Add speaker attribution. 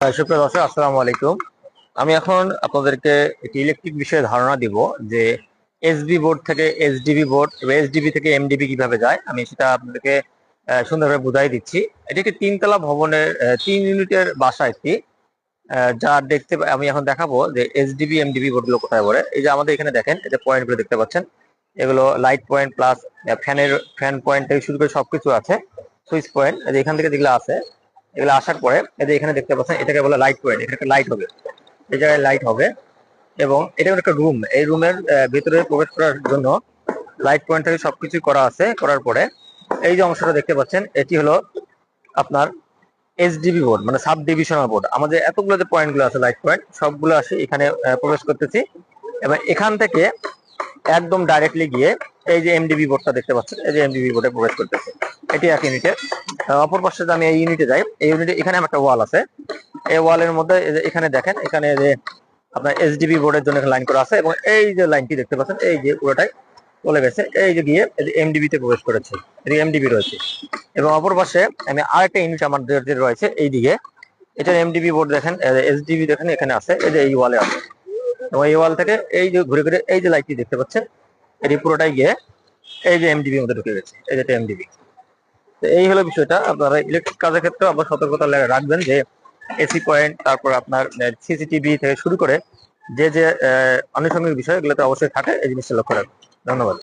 Speaker 1: সুপ্রিয় দর্শক, আসসালামু আলাইকুম। আমি এখন আপনাদেরকে একটি ইলেকট্রিক বিষয়ে ধারণা দিব যে এসবি বোর্ড থেকে এসডিবি বোর্ড এসডিবি থেকে এমডিবি কীভাবে যায়, আমি সেটা আপনাদেরকে সুন্দরভাবে বুঝাই দিচ্ছি। এটি একটি তিনতলা ভবনের তিন ইউনিটের বাসা একটি। যা দেখতে, আমি এখন দেখাবো যে এসডিবি এমডিবি বোর্ডগুলো কোথায় পড়ে। এই যে আমাদের এখানে দেখেন, এই যে পয়েন্টগুলো দেখতে পাচ্ছেন, এগুলো লাইট পয়েন্ট প্লাস ফ্যানের ফ্যান পয়েন্ট থেকে শুরু করে সবকিছু আছে সুইচ পয়েন্ট এখান থেকে যেগুলো আছে এগুলো আসার পরে এই যে এখানে দেখতে পাচ্ছেন, এটাকে বলে লাইট পয়েন্ট এখানে একটা লাইট হবে। এই জায়গায় লাইট হবে এবং এটা একটা রুম এই রুমের ভিতরে প্রবেশ করার জন্য লাইট পয়েন্ট থেকে সবকিছু করা আছে, করার পরে এই যে অংশটা দেখতে পাচ্ছেন, এটি হলো আপনার এসডিবি বোর্ড মানে সাব ডিভিশনাল বোর্ড আমাদের এতগুলো যে পয়েন্টগুলো আছে লাইট পয়েন্ট সবগুলো আসে এখানে প্রবেশ করতেছি। এবং এখান থেকে একদম ডাইরেক্টলি গিয়ে এই যে এমডিবি বোর্ডটা দেখতে পাচ্ছেন, এই যে এমডিবি বোর্ডে প্রবেশ করতেছে। এটি এক ইউনিটে অপর পাশে আমি এই ইউনিটে যাই এই ইউনিটে এখানে একটা ওয়াল আছে এই ওয়ালের মধ্যে এখানে দেখেন এখানে যে আপনার এসডিবি বোর্ডের জন্য লাইন করা আছে এবং এই যে লাইনটি দেখতে পাচ্ছেন এই যে পুরোটাই চলে গেছে এই যে গিয়ে এমডিবি তে প্রবেশ করেছে এমডিবি রয়েছে এবং অপর পাশে আমি আরেকটা ইউনিট আমার যে- রয়েছে এই দিকে এটা এমডিবি বোর্ড দেখেন এসডিবি দেখেন এখানে আছে এই যে এই ওয়ালে আছে এবং এই ওয়াল থেকে এই যে ঘুরে ঘুরে এই যে লাইটটি দেখতে পাচ্ছেন এটি পুরোটাই গিয়ে এই যে এমডিবির মধ্যে ঢুকে গেছে এই যে এমডিবি এই হলো বিষয়টা। আপনারা ইলেকট্রিক কাজের ক্ষেত্রে আবার সতর্কতা রাখবেন যে এসি পয়েন্ট তারপর আপনার সিসিটিভি থেকে শুরু করে যে যে আনুষঙ্গিক বিষয় এগুলোতে অবশ্যই থাকে, এই জিনিসটা লক্ষ্য রাখবেন। ধন্যবাদ।